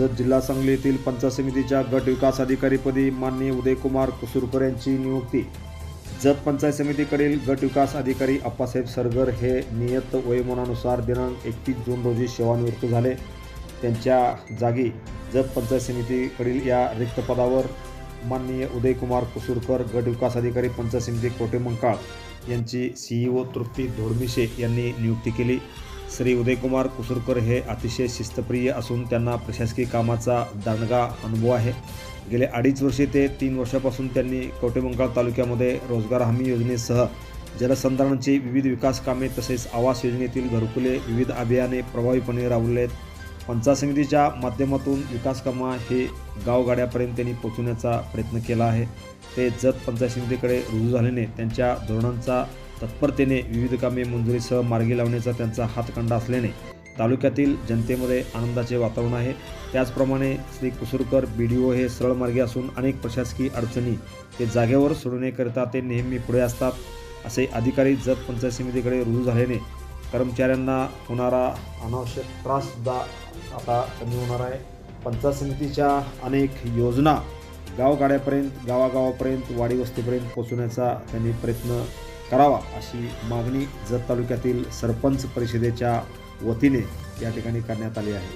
जत जिल्हा सांगली येथील पंचायत समितीच्या गट विकास अधिकारीपदी माननीय उदयकुमार कुसूरकर यांची नियुक्ती. जत पंचायत समितीकडील गट विकास अधिकारी अप्पासाहेब सरगर हे नियत वयोमानानुसार दिनांक एकतीस जून रोजी सेवानिवृत्त झाले. त्यांच्या जागी जत पंचायत समितीकडील या रिक्त पदावर माननीय उदयकुमार कुसूरकर गट विकास अधिकारी पंचायत समिती कोटेमंकाळ यांची सीईओ तृप्ती धोडमिशे यांनी नियुक्ती केली. श्री उदयकुमार कुसूरकर हे अतिशय शिस्तप्रिय असून त्यांना प्रशासकीय कामाचा दांडगा अनुभव आहे. गेले अडीच वर्षे ते तीन वर्षापासून त्यांनी कवटेमंकाळ तालुक्यामध्ये रोजगार हमी योजनेसह जलसंधारणाची विविध विकास कामे तसेच आवास योजनेतील घरकुले विविध अभियाने प्रभावीपणे राबवले आहेत. पंचायत समितीच्या माध्यमातून विकास कामं हे गावगाड्यापर्यंत त्यांनी पोचवण्याचा प्रयत्न केला आहे. ते जत पंचायत समितीकडे रुजू झाल्याने त्यांच्या धोरणांचा तत्परतेने विविध कामे मंजुरीसह मार्गी लावण्याचा त्यांचा हातखंडा असल्याने तालुक्यातील जनतेमध्ये आनंदाचे वातावरण आहे. त्याचप्रमाणे श्री कुसुरकर बी डी ओ हे सरळ मार्गी असून अनेक प्रशासकीय अडचणी ते जागेवर सोडवण्याकरिता ते नेहमी पुढे असतात असे अधिकारी जत पंचायत समितीकडे रुजू झाल्याने कर्मचाऱ्यांना होणारा अनावश्यक त्राससुद्धा आता कमी होणार आहे. पंचायत समितीच्या अनेक योजना गावगाड्यापर्यंत गावागावापर्यंत वाडी वस्तीपर्यंत पोचवण्याचा त्यांनी प्रयत्न करावा अशी मागणी जत तालुक्यातील सरपंच परिषदेच्या वतीने या ठिकाणी करण्यात आली आहे.